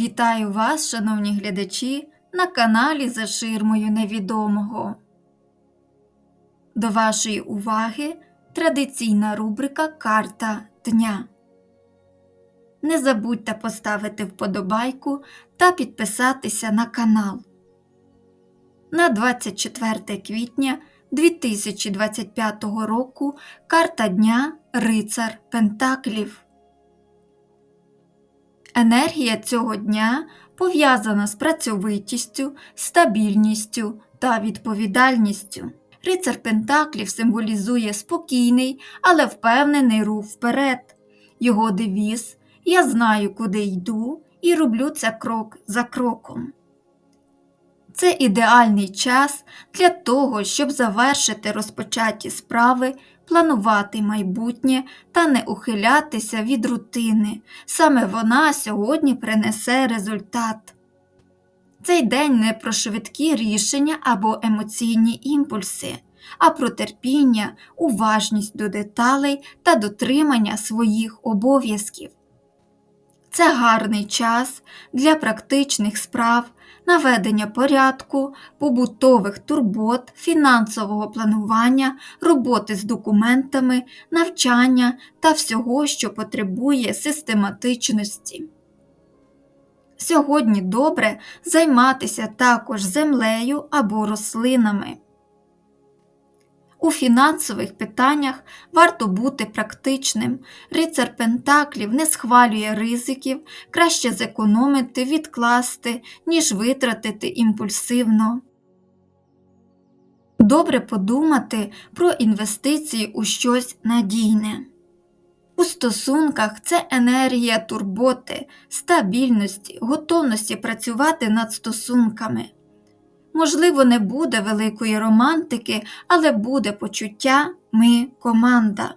Вітаю вас, шановні глядачі, на каналі За ширмою невідомого. До вашої уваги традиційна рубрика Карта дня. Не забудьте поставити вподобайку та підписатися на канал. На 24 квітня 2025 року карта дня Рицар Пентаклів. Енергія цього дня пов'язана з працьовитістю, стабільністю та відповідальністю. Рицар Пентаклів символізує спокійний, але впевнений рух вперед. Його девіз Я знаю, куди йду, і роблю це крок за кроком. Це ідеальний час для того, щоб завершити розпочаті справи, планувати майбутнє та не ухилятися від рутини. Саме вона сьогодні принесе результат. Цей день не про швидкі рішення або емоційні імпульси, а про терпіння, уважність до деталей та дотримання своїх обов'язків. Це гарний час для практичних справ, наведення порядку, побутових турбот, фінансового планування, роботи з документами, навчання та всього, що потребує систематичності. Сьогодні добре займатися також землею або рослинами. У фінансових питаннях варто бути практичним. Рицар Пентаклів не схвалює ризиків, краще зекономити, відкласти, ніж витратити імпульсивно. Добре подумати про інвестиції у щось надійне. У стосунках це енергія турботи, стабільності, готовності працювати над стосунками. Можливо, не буде великої романтики, але буде почуття ми команда.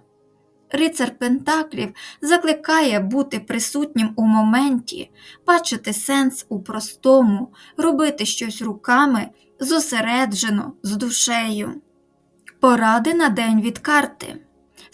Рицар Пентаклів закликає бути присутнім у моменті, бачити сенс у простому, робити щось руками, зосереджено, з душею. Поради на день від карти.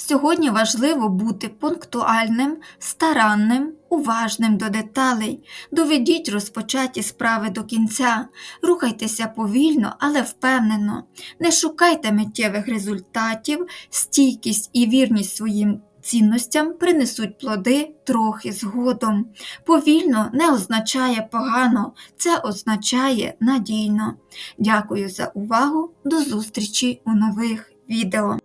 Сьогодні важливо бути пунктуальним, старанним, уважним до деталей. Доведіть розпочаті справи до кінця, рухайтеся повільно, але впевнено. Не шукайте миттєвих результатів, стійкість і вірність своїм цінностям принесуть плоди трохи згодом. Повільно не означає погано, це означає надійно. Дякую за увагу, до зустрічі у нових відео.